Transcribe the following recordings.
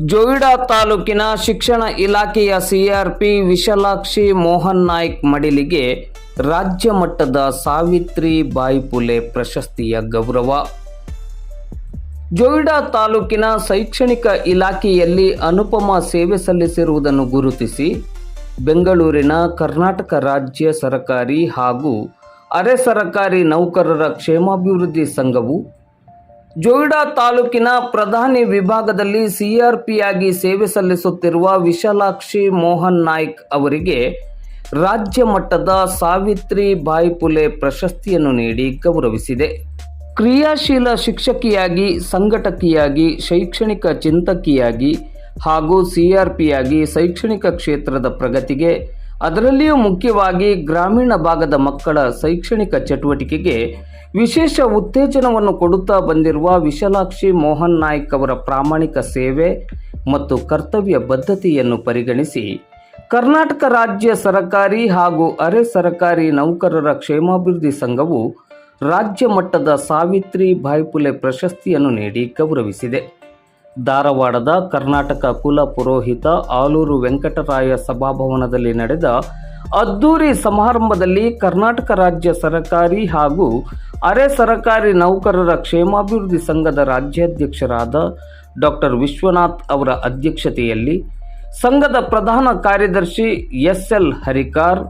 ಜೋಯಿಡಾ ತಾಲೂಕಿನ ಶಿಕ್ಷಣ ಇಲಾಖೆಯ C R P Vishalakshi Mohan Naik ಮಡಿಲಿಗೆ ರಾಜ್ಯ ಮಟ್ಟದ ಸಾವಿತ್ರಿ ಬಾಯಿ ಪುಲೆ ಪ್ರಶಸ್ತಿಯ ಗೌರವ. ಜೋಯಿಡಾ ತಾಲೂಕಿನ ಶೈಕ್ಷಣಿಕ ಇಲಾಖೆಯಲ್ಲಿ ಅನುಪಮ ಸೇವೆ ಸಲ್ಲಿಸಿರುವುದನ್ನು ಗುರುತಿಸಿ ಬೆಂಗಳೂರಿನ ಕರ್ನಾಟಕ ರಾಜ್ಯ ಸರಕಾರಿ ಹಾಗೂ ಅರೆ ಸರಕಾರಿ ನೌಕರರ ಕ್ಷೇಮಾಭಿವೃದ್ಧಿ ಸಂಘವು ಜೋಯಿಡಾ ತಾಲೂಕಿನ ಪ್ರಧಾನಿ ವಿಭಾಗದಲ್ಲಿ ಸಿಆರ್ಪಿಯಾಗಿ ಸೇವೆ ಸಲ್ಲಿಸುತ್ತಿರುವ ವಿಶಾಲಾಕ್ಷಿ ಮೋಹನ್ ನಾಯ್ಕ್ ಅವರಿಗೆ ರಾಜ್ಯ ಮಟ್ಟದ ಸಾವಿತ್ರಿ ಬಾಯಿ ಪುಲೆ ಪ್ರಶಸ್ತಿಯನ್ನು ನೀಡಿ ಗೌರವಿಸಿದೆ. ಕ್ರಿಯಾಶೀಲ ಶಿಕ್ಷಕಿಯಾಗಿ, ಸಂಘಟಕಿಯಾಗಿ, ಶೈಕ್ಷಣಿಕ ಚಿಂತಕಿಯಾಗಿ ಹಾಗೂ ಸಿಆರ್ಪಿಯಾಗಿ ಶೈಕ್ಷಣಿಕ ಕ್ಷೇತ್ರದ ಪ್ರಗತಿಗೆ ಅದರಲ್ಲಿಯೂ ಮುಖ್ಯವಾಗಿ ಗ್ರಾಮೀಣ ಭಾಗದ ಮಕ್ಕಳ ಶೈಕ್ಷಣಿಕ ಚಟುವಟಿಕೆಗೆ ವಿಶೇಷ ಉತ್ತೇಜನವನ್ನು ಕೊಡುತ್ತಾ ಬಂದಿರುವ ವಿಶಾಲಾಕ್ಷಿ ಮೋಹನ್ ನಾಯ್ಕ್ ಅವರ ಪ್ರಾಮಾಣಿಕ ಸೇವೆ ಮತ್ತು ಕರ್ತವ್ಯ ಬದ್ಧತೆಯನ್ನು ಪರಿಗಣಿಸಿ ಕರ್ನಾಟಕ ರಾಜ್ಯ ಸರಕಾರಿ ಹಾಗೂ ಅರೆ ಸರಕಾರಿ ನೌಕರರ ಕ್ಷೇಮಾಭಿವೃದ್ಧಿ ಸಂಘವು ರಾಜ್ಯ ಮಟ್ಟದ ಸಾವಿತ್ರಿ ಬಾಯ್ಪುಲೆ ಪ್ರಶಸ್ತಿಯನ್ನು ನೀಡಿ ಗೌರವಿಸಿದೆ. ಧಾರವಾಡದ ಕರ್ನಾಟಕ ಕುಲ ಪುರೋಹಿತ ಆಲೂರು ವೆಂಕಟರಾಯ ಸಭಾಭವನದಲ್ಲಿ ನಡೆದ ಅದ್ದೂರಿ ಸಮಾರಂಭದಲ್ಲಿ ಕರ್ನಾಟಕ ರಾಜ್ಯ ಸರಕಾರಿ ಹಾಗೂ ಅರೆ ಸರಕಾರಿ ನೌಕರರ ಕ್ಷೇಮಾಭಿವೃದ್ಧಿ ಸಂಘದ ರಾಜ್ಯಾಧ್ಯಕ್ಷರಾದ ಡಾಕ್ಟರ್ ವಿಶ್ವನಾಥ್ ಅವರ ಅಧ್ಯಕ್ಷತೆಯಲ್ಲಿ ಸಂಘದ ಪ್ರಧಾನ ಕಾರ್ಯದರ್ಶಿ ಎಸ್ ಎಲ್ ಹರಿಕಾರ್,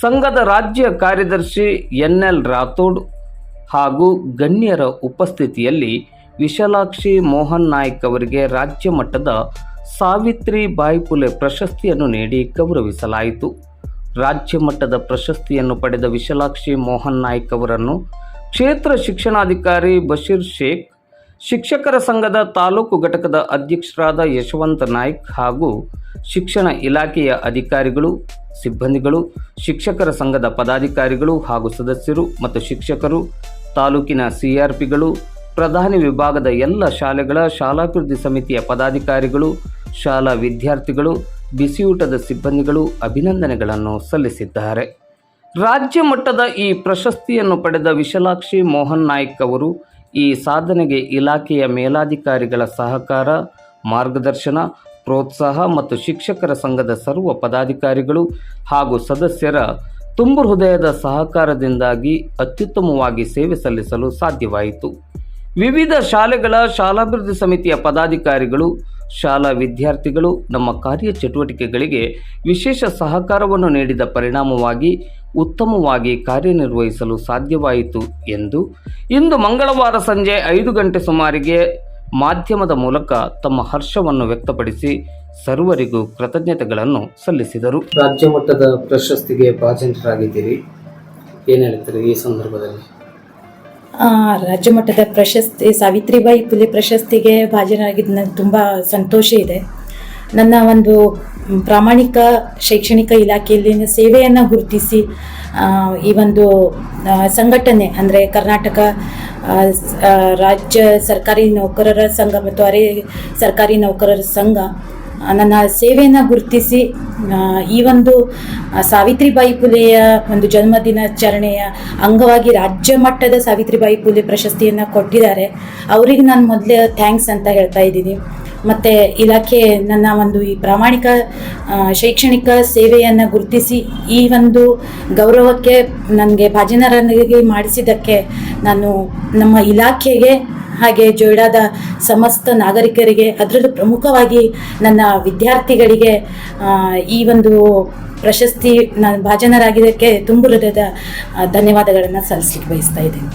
ಸಂಘದ ರಾಜ್ಯ ಕಾರ್ಯದರ್ಶಿ ಎನ್ ಎಲ್ ರಾಥೋಡ್ ಹಾಗೂ ಗಣ್ಯರ ಉಪಸ್ಥಿತಿಯಲ್ಲಿ ವಿಶಾಲಾಕ್ಷಿ ಮೋಹನ್ ನಾಯ್ಕ್ ಅವರಿಗೆ ರಾಜ್ಯ ಮಟ್ಟದ ಸಾವಿತ್ರಿ ಬಾಯಿ ಪುಲೆ ಪ್ರಶಸ್ತಿಯನ್ನು ನೀಡಿ ಗೌರವಿಸಲಾಯಿತು. ರಾಜ್ಯ ಮಟ್ಟದ ಪ್ರಶಸ್ತಿಯನ್ನು ಪಡೆದ ವಿಶಾಲಾಕ್ಷಿ ಮೋಹನ್ ನಾಯ್ಕ್ ಅವರನ್ನು ಕ್ಷೇತ್ರ ಶಿಕ್ಷಣಾಧಿಕಾರಿ ಬಶೀರ್ ಶೇಖ್, ಶಿಕ್ಷಕರ ಸಂಘದ ತಾಲೂಕು ಘಟಕದ ಅಧ್ಯಕ್ಷರಾದ ಯಶವಂತ ನಾಯ್ಕ್ ಹಾಗೂ ಶಿಕ್ಷಣ ಇಲಾಖೆಯ ಅಧಿಕಾರಿಗಳು, ಸಿಬ್ಬಂದಿಗಳು, ಶಿಕ್ಷಕರ ಸಂಘದ ಪದಾಧಿಕಾರಿಗಳು ಹಾಗೂ ಸದಸ್ಯರು ಮತ್ತು ಶಿಕ್ಷಕರು, ತಾಲೂಕಿನ ಸಿಆರ್ಪಿಗಳು ಪ್ರಧಾನಿ ವಿಭಾಗದ ಎಲ್ಲ ಶಾಲೆಗಳ ಶಾಲಾಭಿವೃದ್ಧಿ ಸಮಿತಿಯ ಪದಾಧಿಕಾರಿಗಳು, ಶಾಲಾ ವಿದ್ಯಾರ್ಥಿಗಳು, ಬಿಸಿಯೂಟದ ಸಿಬ್ಬಂದಿಗಳು ಅಭಿನಂದನೆಗಳನ್ನು ಸಲ್ಲಿಸಿದ್ದಾರೆ. ರಾಜ್ಯ ಮಟ್ಟದ ಈ ಪ್ರಶಸ್ತಿಯನ್ನು ಪಡೆದ ವಿಶಲಾಕ್ಷಿ ಮೋಹನ್ ನಾಯ್ಕ್ ಅವರು ಈ ಸಾಧನೆಗೆ ಇಲಾಖೆಯ ಮೇಲಾಧಿಕಾರಿಗಳ ಸಹಕಾರ, ಮಾರ್ಗದರ್ಶನ, ಪ್ರೋತ್ಸಾಹ ಮತ್ತು ಶಿಕ್ಷಕರ ಸಂಘದ ಸರ್ವ ಪದಾಧಿಕಾರಿಗಳು ಹಾಗೂ ಸದಸ್ಯರ ತುಂಬು ಹೃದಯದ ಸಹಕಾರದಿಂದಾಗಿ ಅತ್ಯುತ್ತಮವಾಗಿ ಸೇವೆ ಸಲ್ಲಿಸಲು ಸಾಧ್ಯವಾಯಿತು. ವಿವಿಧ ಶಾಲೆಗಳ ಶಾಲಾಭಿವೃದ್ಧಿ ಸಮಿತಿಯ ಪದಾಧಿಕಾರಿಗಳು, ಶಾಲಾ ವಿದ್ಯಾರ್ಥಿಗಳು ನಮ್ಮ ಕಾರ್ಯ ಚಟುವಟಿಕೆಗಳಿಗೆ ವಿಶೇಷ ಸಹಕಾರವನ್ನು ನೀಡಿದ ಪರಿಣಾಮವಾಗಿ ಉತ್ತಮವಾಗಿ ಕಾರ್ಯನಿರ್ವಹಿಸಲು ಸಾಧ್ಯವಾಯಿತು ಎಂದು ಇಂದು ಮಂಗಳವಾರ ಸಂಜೆ ಐದು ಗಂಟೆ ಸುಮಾರಿಗೆ ಮಾಧ್ಯಮದ ಮೂಲಕ ತಮ್ಮ ಹರ್ಷವನ್ನು ವ್ಯಕ್ತಪಡಿಸಿ ಸರ್ವರಿಗೂ ಕೃತಜ್ಞತೆಗಳನ್ನು ಸಲ್ಲಿಸಿದರು. ರಾಜ್ಯ ಮಟ್ಟದ ಪ್ರಶಸ್ತಿಗೆ ಭಾಜನರಾಗಿದ್ದೀರಿ. ಏನು ಹೇಳ್ತೀರಿ ಈ ಸಂದರ್ಭದಲ್ಲಿ? ರಾಜ್ಯ ಮಟ್ಟದ ಪ್ರಶಸ್ತಿ, ಸಾವಿತ್ರಿಬಾಯಿ ಪುಲೆ ಪ್ರಶಸ್ತಿಗೆ ಭಾಜನರಾಗಿದ್ದು ನನಗೆ ತುಂಬ ಸಂತೋಷ ಇದೆ. ನನ್ನ ಒಂದು ಪ್ರಾಮಾಣಿಕ ಶೈಕ್ಷಣಿಕ ಇಲಾಖೆಯಲ್ಲಿನ ಸೇವೆಯನ್ನು ಗುರುತಿಸಿ ಈ ಒಂದು ಸಂಘಟನೆ ಅಂದರೆ ಕರ್ನಾಟಕ ರಾಜ್ಯ ಸರ್ಕಾರಿ ನೌಕರರ ಸಂಘ ಮತ್ತು ಅರೆ ಸರ್ಕಾರಿ ನೌಕರರ ಸಂಘ ನನ್ನ ಸೇವೆಯನ್ನು ಗುರುತಿಸಿ ಈ ಒಂದು ಸಾವಿತ್ರಿಬಾಯಿ ಪುಲೆಯ ಒಂದು ಜನ್ಮದಿನಾಚರಣೆಯ ಅಂಗವಾಗಿ ರಾಜ್ಯ ಮಟ್ಟದ ಸಾವಿತ್ರಿಬಾಯಿ ಪುಲೆ ಪ್ರಶಸ್ತಿಯನ್ನು ಕೊಟ್ಟಿದ್ದಾರೆ. ಅವರಿಗೆ ನಾನು ಮೊದಲೇ ಥ್ಯಾಂಕ್ಸ್ ಅಂತ ಹೇಳ್ತಾ ಇದ್ದೀನಿ. ಮತ್ತು ಇಲಾಖೆ ನನ್ನ ಒಂದು ಈ ಪ್ರಾಮಾಣಿಕ ಶೈಕ್ಷಣಿಕ ಸೇವೆಯನ್ನು ಗುರುತಿಸಿ, ಈ ಒಂದು ಗೌರವಕ್ಕೆ ನನಗೆ ಭಾಜನರಾಗಿ ಮಾಡಿಸಿದ್ದಕ್ಕೆ ನಾನು ನಮ್ಮ ಇಲಾಖೆಗೆ ಹಾಗೆ ಜೋಯಿಡಾದ ಸಮಸ್ತ ನಾಗರಿಕರಿಗೆ, ಅದರಲ್ಲೂ ಪ್ರಮುಖವಾಗಿ ನನ್ನ ವಿದ್ಯಾರ್ಥಿಗಳಿಗೆ ಈ ಒಂದು ಪ್ರಶಸ್ತಿ ನಾನು ಭಾಜನರಾಗಿದ್ದಕ್ಕೆ ತುಂಬ ಹೃದಯದ ಧನ್ಯವಾದಗಳನ್ನು ಸಲ್ಲಿಸಲಿಕ್ಕೆ ಬಯಸ್ತಾ ಇದ್ದೀನಿ.